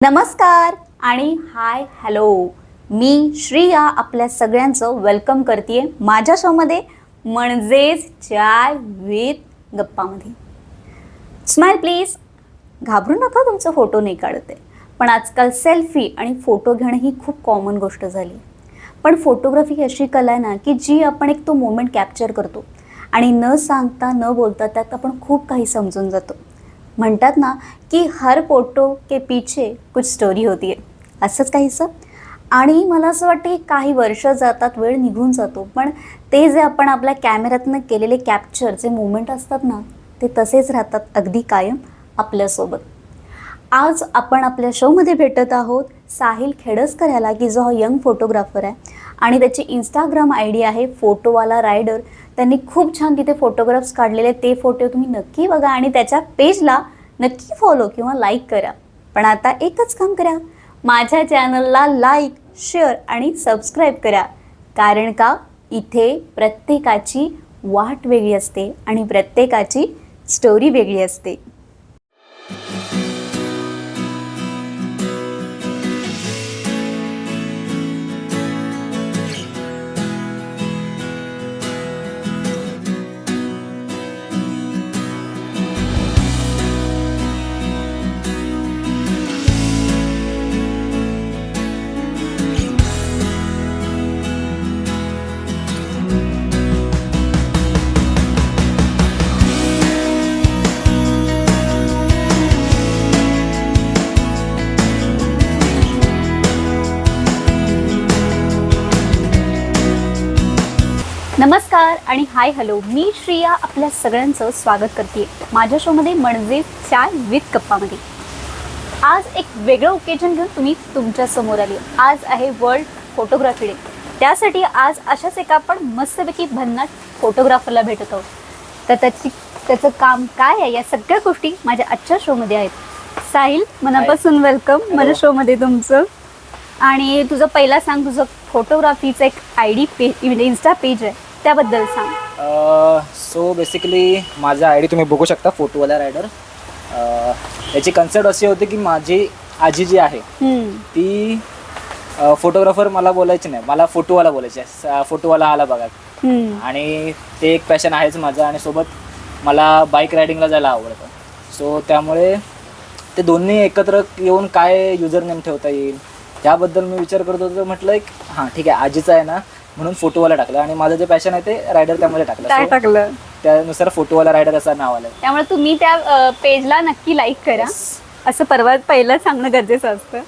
नमस्कार. आणि hi hello. मी श्रिया आपल्या सगळ्यांचं वेलकम करते माझ्या शोमध्ये म्हणजेच चाय विथ गप्पामध्ये. स्माईल प्लीज घाबरू नका तुमचा फोटो नाही काढते पण आजकाल सेल्फी आणि फोटो घेणं ही खूप कॉमन गोष्ट झाली. पण फोटोग्राफी अशी कला आहे ना की जी आपण एक तो मोमेंट कॅप्चर करतो. आणि न सांगता न बोलता त्यात आपण खूप काही समजून जातो. म्हणतात ना की हर फोटो के पीछे कुछ स्टोरी होती आहे. असंच काहीसं आणि मला असं वाटतं की काही वर्ष जातात वेळ निघून जातो पण ते जे आपण आपल्या कॅमेऱ्यातनं केलेले कॅप्चर जे मोमेंट असतात ना ते तसेच राहतात अगदी कायम आपल्यासोबत. आज आपण आपल्या शोमध्ये भेटत आहोत साहिल खेडसकर ह्याला की जो हा यंग फोटोग्राफर आहे. आणि त्याची इंस्टाग्राम आय डी आहे फोटोवाला रायडर त्यांनी खूप छान तिथे फोटोग्राफ्स काढलेले ते फोटो तुम्ही नक्की बघा आणि त्याच्या पेजला नक्की फॉलो किंवा लाईक करा. पण आता एकच काम करा. माझ्या चॅनलला लाईक शेअर आणि सबस्क्राईब करा. कारण का? इथे प्रत्येकाची वाट वेगळी असते आणि प्रत्येकाची स्टोरी वेगळी असते. नमस्कार आणि हाय हॅलो. मी श्रिया आपल्या सगळ्यांचं स्वागत करते माझ्या शोमध्ये म्हणजे चाय विथ गप्पामध्ये. आज एक वेगळं ओकेजन घेऊन तुम्ही तुमच्यासमोर आली. आज आहे वर्ल्ड फोटोग्राफी डे त्यासाठी आज अशाच एका आपण मस्तपैकी भन्नाट फोटोग्राफरला भेटत आहोत. तर त्याची त्याचं काम काय आहे या सगळ्या गोष्टी माझ्या आजच्या शोमध्ये आहेत. साहिल मनापासून वेलकम माझ्या शोमध्ये तुमचं. आणि तुझं पहिला सांग तुझं फोटोग्राफीचं एक आय डी पेज म्हणजे इन्स्टा पेज आहे. त्याबद्दल सांग. सो बेसिकली माझा आय डी तुम्ही बघू शकता फोटोवाला रायडर याची कन्सेप्ट अशी होती की माझी आजी जी आहे. ती फोटोग्राफर मला बोलायची नाही मला फोटोवाला बोलायचे फोटोवाला आला बघा. आणि ते एक पॅशन आहेच माझं आणि सोबत मला बाईक रायडिंगला जायला आवडतं. सो त्यामुळे ते दोन्ही एकत्र येऊन काय युजर नेम ठेवता येईल त्याबद्दल मी विचार करत होतो. म्हटलं एक हां ठीक आहे आजीचं आहे ना म्हणून फोटोवाला टाकलं. आणि माझं जे पॅशन आहे ते रायडर त्यामध्ये टाकलं. काय So, टाकलं. त्यानुसार फोटोवाला रायडर असं नाव आलं त्यामुळे तुम्ही त्या पेजला नक्की लाईक करा. असं परवा पहिलं सांगणं गरजेचं असतं.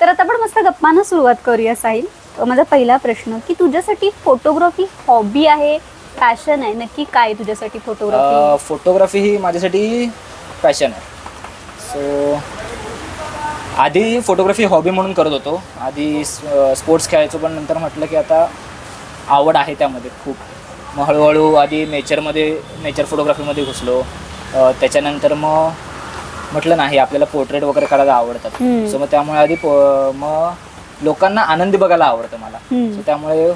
तर आता आपण मस्त गप्पानं सुरुवात करूया साहिल. अ, माझा पहिला प्रश्न की तुझ्यासाठी फोटोग्राफी हॉबी आहे पॅशन आहे? नक्की काय आहे तुझ्यासाठी फोटोग्राफी फोटोग्राफी ही माझ्यासाठी पॅशन आहे. सो आधी फोटोग्राफी हॉबी म्हणून करत होतो. आधी स्पोर्ट्स खेळायचो पण नंतर म्हटलं की आता आवड आहे त्यामध्ये खूप मग हळूहळू आधी नेचरमध्ये नेचर फोटोग्राफीमध्ये घुसलो त्याच्यानंतर मग म्हटलं नाही आपल्याला पोर्ट्रेट वगैरे काढायला आवडतात. सो मग त्यामुळे आधी मग लोकांना आनंदी बघायला आवडतं मला. सो त्यामुळे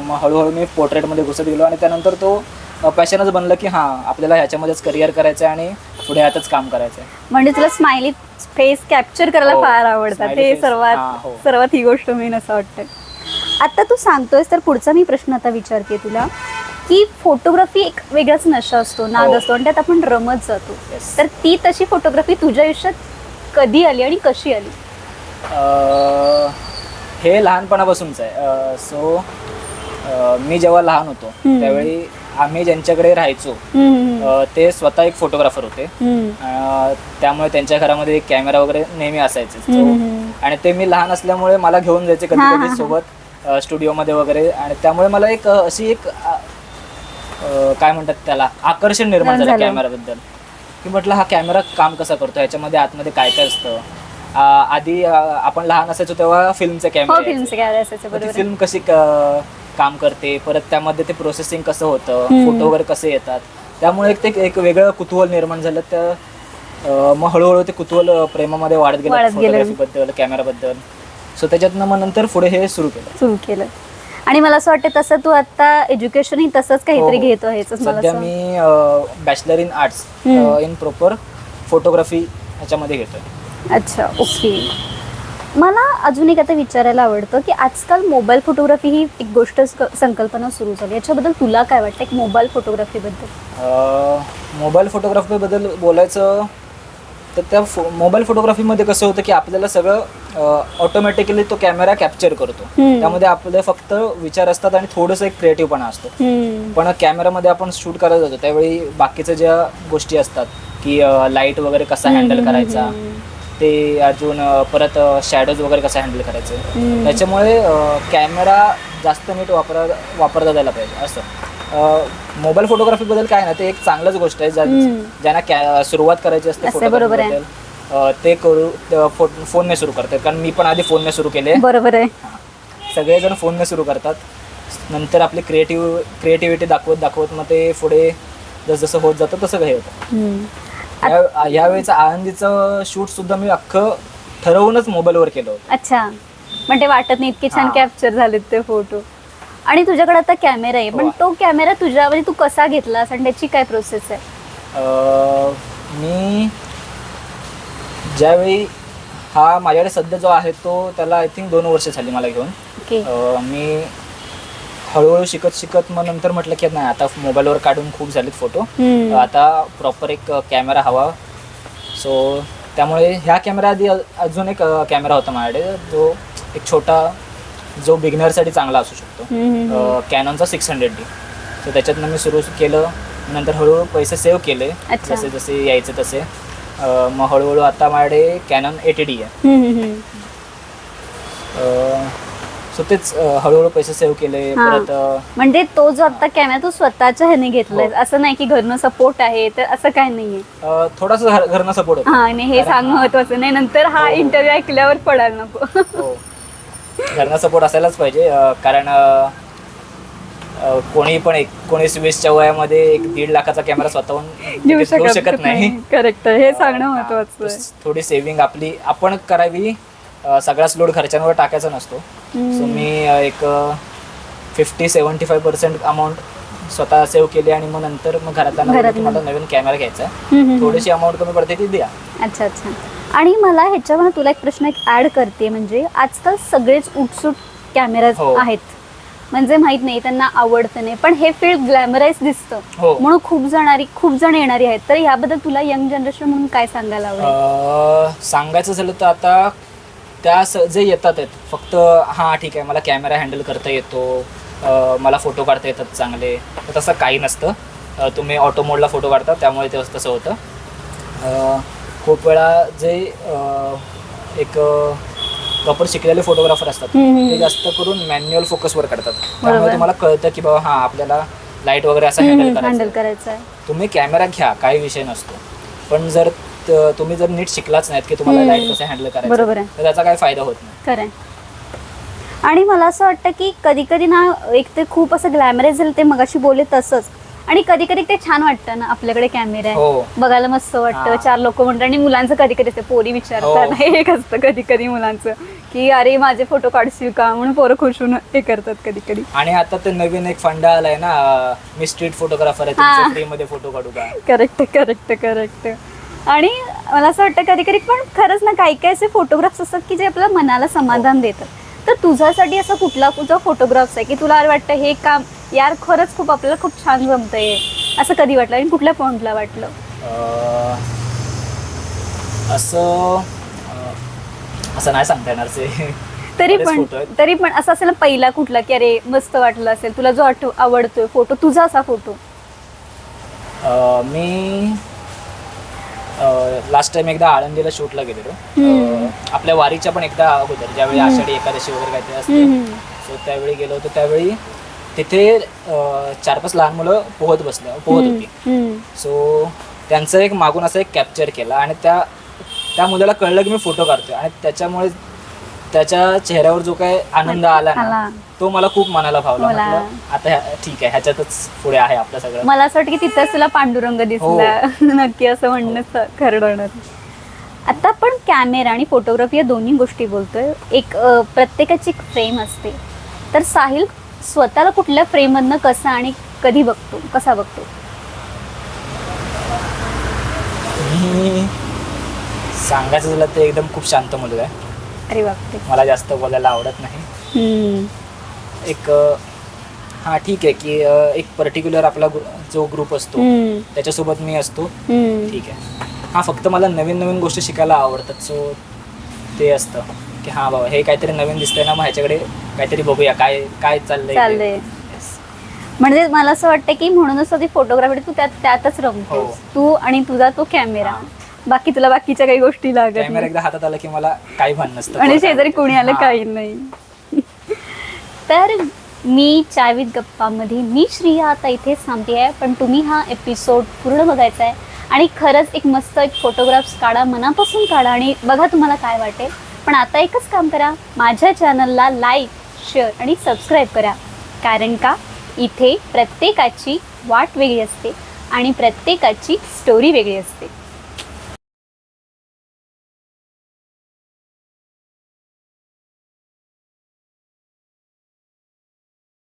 मग हळूहळू मी पोर्ट्रेटमध्ये घुसत गेलो आणि त्यानंतर तो पॅशनच बनलं की हां आपल्याला ह्याच्यामध्येच करिअर करायचं आहे आणि पुढे ह्यातच काम करायचं आहे म्हणजे तुला स्माइली फेस कॅप्चर करायला हो. फार आवडतात ते सर्वात हो. सर्वात ही गोष्ट मेन असं वाटतं आता तू सांगतोयस तर पुढचा मी प्रश्न आता विचारते तुला की फोटोग्राफी एक वेगळाच नशा असतो नाद हो. असतो आणि त्यात आपण रमत जातो Yes. तर ती तशी फोटोग्राफी तुझ्या आयुष्यात कधी आली आणि कशी आली अ, हे लहानपणापासूनच आहे सो मी जेव्हा लहान होतो हम्म. त्यावेळी आम्ही ज्यांच्याकडे राहायचो अ, ते स्वतः एक फोटोग्राफर होते अ, त्यामुळे त्यांच्या घरामध्ये एक कॅमेरा वगैरे नेहमी असायचे So, हम्म. आणि ते मी लहान असल्यामुळे मला घेऊन जायचे कधी हा, हा, कधी हा. सोबत स्टुडिओमध्ये वगैरे. आणि त्यामुळे मला एक अशी एक अ, काय म्हणतात त्याला आकर्षण निर्माण झालं झालं. कॅमेराबद्दल. की म्हटलं हा कॅमेरा काम कसा करतो? ह्याच्यामध्ये आतमध्ये काय काय असतं? आधी अ, आपण लहान असायचो तेव्हा फिल्मचे हो कॅमेरे असायचं मग ती बरोबर. फिल्म कशी क- काम करते? परत त्यामध्ये ते प्रोसेसिंग कसं होतं? हम्म. फोटो वगैरे कसे येतात? त्यामुळे एक ते एक वेगळं कुतूहल निर्माण झालं. तर अं, मग हळूहळू ते कुतूहल अं, प्रेमामध्ये वाढत गेलं वाढत गेलं. फोटोग्राफीबद्दल कॅमेराबद्दल सो त्याच्यातनं मग नंतर पुढे हे सुरू केलं. सुरू केलं. आणि मला असं वाटतं तसं तू आता एज्युकेशनही तसंच काहीतरी हो, हो. घेतो मला सध्या असं- मी bachelor in arts hmm. In proper photography ह्याच्यामध्ये घेतोय. अच्छा ओके. मला अजून एक आता विचारायला आवडतं की आजकाल मोबाईल फोटोग्राफी ही एक गोष्ट स- संकल्पना सुरू झाली. याच्याबद्दल तुला काय वाटतं एक मोबाईल फोटोग्राफीबद्दल अं, मोबाईल फोटोग्राफीबद्दल बोलायचं तर त्या फो मोबाईल फोटोग्राफीमध्ये कसं होतं की आपल्याला सगळं ऑटोमॅटिकली तो कॅमेरा कॅप्चर करतो. त्यामध्ये आपले फक्त विचार असतात आणि थोडंसं एक क्रिएटिव्हपणा असतो. पण कॅमेरामध्ये आपण शूट करत जातो त्यावेळी बाकीच्या ज्या गोष्टी असतात की लाइट वगैरे कसा हँडल करायचा ते अजून परत शॅडोज वगैरे कसं हँडल करायचं. त्याच्यामुळे कॅमेरा जास्त नीट वापरा वापरता जायला पाहिजे असं मोबाईल फोटोग्राफीबद्दल काय ना ते एक चांगलंच गोष्ट आहे. ज्यांना सुरुवात करायची असते असते, अं, ते करू त- फो फोनने सुरू करतात. कारण मी पण आधी फोनने सुरू केले. बरोबर आहे. सगळेजण फोनने सुरू करतात. नंतर आपली क्रिएटिव्ह क्रिएटिव्हिटी दाखवत दाखवत मग ते पुढे जसजसं होत जातं तसं काही होतं. हम्म. या यावेळेचं आनंदीचं शूट सुद्धा मी अख्खं ठरवूनच मोबाईलवर केलं होतं. अच्छा. पण ते वाटत नाही इतके छान हा. कॅप्चर झालेत ते फोटो आणि तुझ्याकडे आता कॅमेरा आहे पण हो. तो कॅमेरा तुझ्या म्हणजे तू कसा घेतलास? आणि त्याची काय प्रोसेस आहे? अं, मी ज्यावेळी हा माझ्याकडे सध्या जो आहे तो त्याला आय थिंक दोन वर्ष झाली मला घेऊन. ओके अं, मी हळूहळू शिकत शिकत मग नंतर म्हटलं की नाही आता मोबाईलवर काढून खूप झालेत फोटो हम्म. आता प्रॉपर एक कॅमेरा हवा. सो त्यामुळे ह्या कॅमेरा आधी अ- अजून एक कॅमेरा होता माझ्याकडे. जो एक छोटा जो बिगनरसाठी चांगला असू शकतो. हम्म, हम्म, हम्म. कॅनॉनचा सिक्स हंड्रेड डी सो त्याच्यातनं मी सुरू केलं. नंतर हळूहळू पैसे सेव्ह केले. अच्छा. जसे जसे यायचे तसे. अं, मग हळूहळू आता माझ्याकडे कॅनॉन एटी डी आहे. सो तेच अं, हळूहळू पैसे सेव्ह केले हा. परत अं, म्हणजे तो जो आता कॅमेरा तू स्वतःच्या ह्याने घेतलाय हो. असं नाही की घरनं सपोर्ट आहे तर असं काय नाहीये अं, थोडासा घर- घरनं सपोर्ट होता हा आणि हे कारण- सांग महत्वाचं नाही नंतर हा हो. इंटरव्ह्यू ऐकल्यावर पडायला नको हो घरनं सपोर्ट असायलाच पाहिजे अं, कारण अं, कोणी पण एक कोणीस वीसच्या वयामध्ये एक दीड लाखाचा कॅमेरा स्वतःहून घेऊ शकत नाही. करेक्ट हे सांगणं महत्वाचं थोडी सेव्हिंग आपली आपण करावी सगळाच लोड घरच्यांवर टाकायचा नसतो. सो मी एक fifty seventy five percent amount स्वतः सेव्ह केली आणि मग नंतर मग घरातलं. मला नवीन कॅमेरा घ्यायचा. थोडीशी अमाऊंट कमी पडते ती द्या. अच्छा अच्छा. आणि मला ह्याच्यावर तुला एक प्रश्न एक ऍड करते म्हणजे आजकाल सगळेच उठसूट कॅमेरा हो. आहेत. म्हणजे माहीत नाही त्यांना आवडतं नाही. पण हे फील्ड ग्लॅमराईज दिसतं. हो. म्हणून खूप जणारी खूप जण येणारी आहेत. तर याबद्दल तुला यंग जनरेशन म्हणून काय सांगायला आवडेल? अं, सांगायचं झालं तर आता त्या स जे येतात आहेत फक्त हां ठीक आहे मला कॅमेरा हँडल करता येतो. अं, मला फोटो काढता येतात चांगले. तर तसं काही नसतं. अं, तुम्ही ऑटो मोडला फोटो काढता त्यामुळे ते तसं होतं. अं, खूप वेळा जे अं, एक प्रॉपर शिकलेले फोटोग्राफर असतात. ते जास्त करून मॅन्युअल फोकसवर काढतात त्यामुळे. तुम्हाला कळतं की बाबा हां आपल्याला लाइट वगैरे असं हँडल करायचं तुम्ही कॅमेरा घ्या काही विषय नसतो पण जर तुम्ही जर नीट शिकलाच नाहीत की तुम्हाला. लाइट कसं हँडल करायचं बरोबर आहे. तर त्याचा काही फायदा होत नाही आणि मला असं वाटतं की कधी कधी ना एक ते खूप असं ग्लॅमराईज झालं ते मगाशी बोलले तसंच आणि कधी कधी ते छान वाटतं ना आपल्याकडे कॅमेरा आहे. हो. बघायला मस्त वाटतं. हा. चार लोक म्हणतात आणि मुलांचं कधी कधी ते पोरी विचारतात. हो. एक असतं कधी कधी मुलांचं? की अरे माझे फोटो काढशील का? म्हणून पोरं खुश होऊन हे करतात कधी कधी आणि आता ते नवीन एक फंडा आलाय ना अं, मी स्ट्रीट फोटोग्राफर आहे हा. फोटो काढू का? करेक्ट करेक्ट करेक्ट आणि मला असं वाटतं कधी कधी पण खरंच ना काही काही असे फोटोग्राफ्स असतात की जे आपल्या मनाला समाधान देतात. तर तुझ्यासाठी असं कुठला कुठचा फोटोग्राफ्स आहे की तुला वाटतं हे काम यार खरंच खूप आपल्याला खूप छान जमतंय. असं कधी वाटलं? आणि कुठल्या पॉईंटला वाटलं? अं, असं अं, असं नाही सांगता येणार ते. तरी बरेच पण photo आहेत. तरी पण असं असेल ना पहिला कुठला की अरे मस्त वाटलं असेल तुला जो आठव आवडतोय फोटो तुझा असा फोटो अं, मी लास्ट टाइम एकदा आळंदीला शूटला गेलेलो. अं, आपल्या वारीच्या पण एकदा अगोदर ज्यावेळी. आषाढी एकादशी वगैरे काहीतरी असते. सो त्यावेळी गेलो होतो. त्यावेळी तिथे चार पाच लहान मुलं पोहत बसले पोहत होती. सो त्यांचं एक मागून असं एक कॅप्चर केला आणि त्या त्या मुलाला कळलं की मी फोटो काढतोय आणि त्याच्यामुळे त्याच्या चेहऱ्यावर जो काय आनंद आला. ना तो मला खूप मनाला भावला. आता ठीक आहे ह्याच्यातच पुढे आहे आपलं सगळं. मला असं वाटतं की तिथंच तुला पांडुरंग दिसला. नक्की असं म्हणणं खरं होणार. आता आपण कॅमेरा आणि फोटोग्राफी या दोन्ही गोष्टी बोलतोय. एक प्रत्येकाची एक फ्रेम असते. तर साहिल स्वतःला कुठल्या फ्रेममधनं कसा आणि कधी बघतो कसा बघतो? मी सांगायचं झालं तर एकदम खूप शांत मुलगा आहे. अरे बापरे. मला जास्त बोलायला आवडत नाही. हम्म. एक अ, हां ठीक आहे की अ, एक पर्टिक्युलर आपला ग्रु- जो ग्रुप असतो हम्म. त्याच्यासोबत मी असतो. हम्म. ठीक आहे. हां फक्त मला नवीन नवीन गोष्टी शिकायला आवडतात सो ते असतं. की हां बाबा हे काहीतरी नवीन दिसतंय ना मग ह्याच्याकडे काहीतरी बघूया काय काय चाललंय. चाललंय. म्हणजे मला असं वाटतं की म्हणूनच ती फोटोग्राफी तू त्यात त्यातच हो. रमतोस तू आणि तुझा तो कॅमेरा हा. बाकी तुला बाकीच्या काही गोष्टी लागत कॅमेरा नाही. एकदा हातात आला की मला काही भान नसतं आणि शेजारी. कोणी आलं हां. काही नाही तर मी चावीत गप्पामध्ये मी श्रिया आता इथेच थांबते आहे पण तुम्ही हा एपिसोड पूर्ण बघायचा आहे आणि खरंच एक मस्त एक फोटोग्राफ्स काढा मनापासून काढा आणि बघा तुम्हाला काय वाटेल पण आता एकच काम करा. माझ्या चॅनलला लाईक शेअर आणि सबस्क्राईब करा. कारण का? इथे प्रत्येकाची वाट वेगळी असते आणि प्रत्येकाची स्टोरी वेगळी असते.